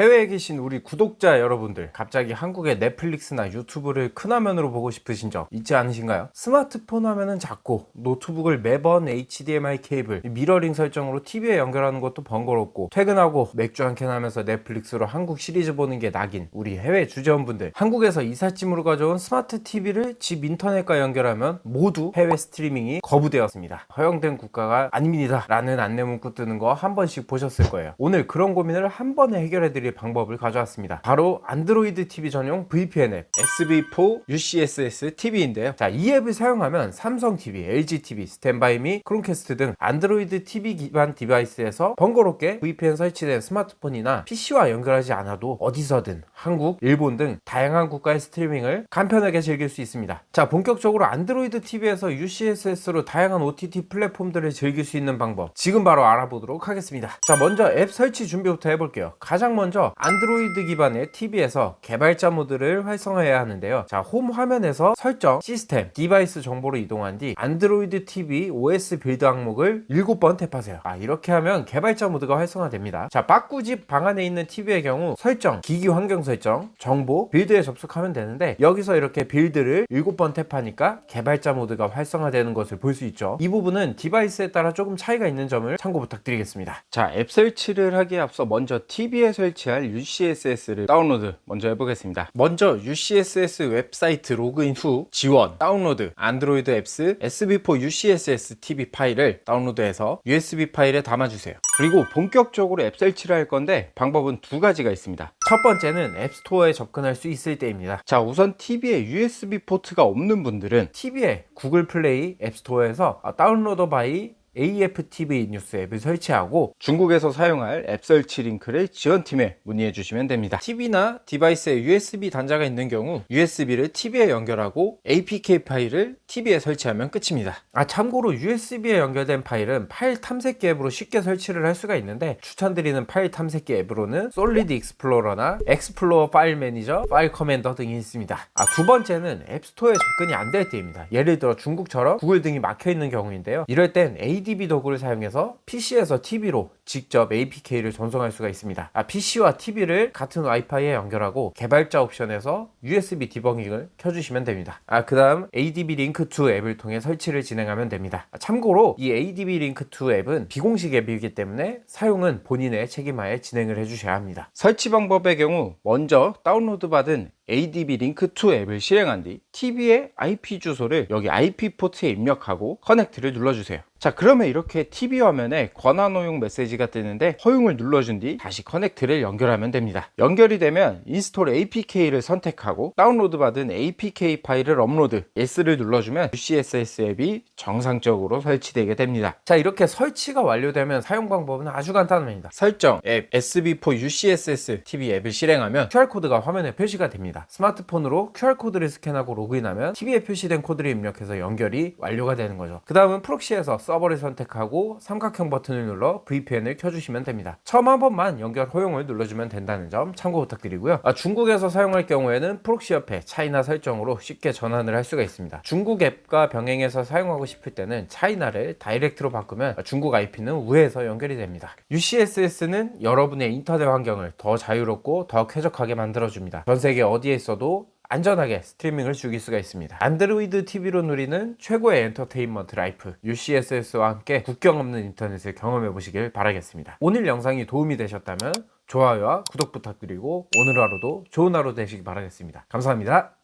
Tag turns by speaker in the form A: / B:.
A: 해외에 계신 우리 구독자 여러분들, 갑자기 한국의 넷플릭스나 유튜브를 큰 화면으로 보고 싶으신 적 있지 않으신가요? 스마트폰 화면은 작고 노트북을 매번 HDMI 케이블, 미러링 설정으로 TV에 연결하는 것도 번거롭고 퇴근하고 맥주 한 캔 하면서 넷플릭스로 한국 시리즈 보는 게 낙인 우리 해외 주재원분들 한국에서 이삿짐으로 가져온 스마트 TV를 집 인터넷과 연결하면 모두 해외 스트리밍이 거부되었습니다. 허용된 국가가 아닙니다. 라는 안내 문구 뜨는 거 한 번씩 보셨을 거예요. 오늘 그런 고민을 한 번에 해결해 드릴 방법을 가져왔습니다. 바로 안드로이드 TV 전용 VPN 앱 SV4 UCSS TV인데요. 자, 이 앱을 사용하면 삼성 TV, LG TV, 스탠바이미, 크롬캐스트 등 안드로이드 TV 기반 디바이스에서 번거롭게 VPN 설치된 스마트폰이나 PC와 연결하지 않아도 어디서든 한국, 일본 등 다양한 국가의 스트리밍을 간편하게 즐길 수 있습니다. 자, 본격적으로 안드로이드 TV에서 UCSS로 다양한 OTT 플랫폼들을 즐길 수 있는 방법 지금 바로 알아보도록 하겠습니다. 자, 먼저 앱 설치 준비부터 해볼게요. 가장 먼저 안드로이드 기반의 TV에서 개발자 모드를 활성화해야 하는데요. 자, 홈 화면에서 설정, 시스템, 디바이스 정보로 이동한 뒤 안드로이드 TV OS 빌드 항목을 7번 탭하세요. 아, 이렇게 하면 개발자 모드가 활성화됩니다. 자, 빠꾸집 방 안에 있는 TV의 경우 설정, 기기 환경 설정, 정보, 빌드에 접속하면 되는데 여기서 이렇게 빌드를 7번 탭하니까 개발자 모드가 활성화되는 것을 볼 수 있죠. 이 부분은 디바이스에 따라 조금 차이가 있는 점을 참고 부탁드리겠습니다. 자, 앱 설치를 하기에 앞서 먼저 TV에 설치 할 UCSS를 다운로드 먼저 해보겠습니다. 먼저 UCSS 웹사이트 로그인 후 지원, 다운로드, 안드로이드 앱스 SV4 UCSS TV 파일을 다운로드해서 USB 파일에 담아주세요. 그리고 본격적으로 앱 설치를 할 건데 방법은 두 가지가 있습니다. 첫 번째는 앱스토어에 접근할 수 있을 때입니다. 자, 우선 TV에 USB 포트가 없는 분들은 TV에 구글 플레이 앱스토어에서 다운로더 바이 AFTV 뉴스 앱을 설치하고 중국에서 사용할 앱 설치 링크를 지원팀에 문의해 주시면 됩니다. TV나 디바이스에 USB 단자가 있는 경우 USB를 TV에 연결하고 APK 파일을 TV에 설치하면 끝입니다. 아 참고로 USB에 연결된 파일은 파일 탐색기 앱으로 쉽게 설치를 할 수가 있는데 추천드리는 파일 탐색기 앱으로는 솔리드 익스플로러나 엑스플로어 파일 매니저, 파일 커맨더 등이 있습니다. 아 두 번째는 앱스토어에 접근이 안 될 때입니다. 예를 들어 중국처럼 구글 등이 막혀 있는 경우인데요. 이럴 땐 ADB 도구를 사용해서 PC에서 TV로 직접 APK를 전송할 수가 있습니다. 아, PC와 TV를 같은 와이파이에 연결하고 개발자 옵션에서 USB 디버깅을 켜주시면 됩니다. 아, 그 다음 ADB 링크 2 앱을 통해 설치를 진행하면 됩니다. 아, 참고로 이 ADB 링크 2 앱은 비공식 앱이기 때문에 사용은 본인의 책임하에 진행을 해주셔야 합니다. 설치 방법의 경우 먼저 다운로드 받은 ADB 링크 2 앱을 실행한 뒤 TV의 IP 주소를 여기 IP 포트에 입력하고 커넥트를 눌러주세요. 자 그러면 이렇게 TV 화면에 권한 허용 메시지가 뜨는데 허용을 눌러준 뒤 다시 커넥트를 연결하면 됩니다. 연결이 되면 인스톨 APK를 선택하고 다운로드 받은 APK 파일을 업로드 S를 눌러주면 UCSS 앱이 정상적으로 설치되게 됩니다. 자 이렇게 설치가 완료되면 사용 방법은 아주 간단합니다. 설정 앱 SV4 UCSS TV 앱을 실행하면 QR코드가 화면에 표시가 됩니다. 스마트폰으로 QR코드를 스캔하고 로그인하면 TV에 표시된 코드를 입력해서 연결이 완료가 되는 거죠. 그 다음은 프록시에서 서버를 선택하고 삼각형 버튼을 눌러 VPN을 켜주시면 됩니다. 처음 한 번만 연결 허용을 눌러주면 된다는 점 참고 부탁드리고요. 아, 중국에서 사용할 경우에는 프록시 옆에 차이나 설정으로 쉽게 전환을 할 수가 있습니다. 중국 앱과 병행해서 사용하고 싶을 때는 차이나를 다이렉트로 바꾸면 중국 IP는 우회해서 연결이 됩니다. UCSS는 여러분의 인터넷 환경을 더 자유롭고 더 쾌적하게 만들어줍니다. 전 세계 어디 에 있어도 안전하게 스트리밍을 즐길 수가 있습니다. 안드로이드 TV로 누리는 최고의 엔터테인먼트 라이프 UCSS와 함께 국경 없는 인터넷을 경험해 보시길 바라겠습니다. 오늘 영상이 도움이 되셨다면 좋아요와 구독 부탁드리고 오늘 하루도 좋은 하루 되시기 바라겠습니다. 감사합니다.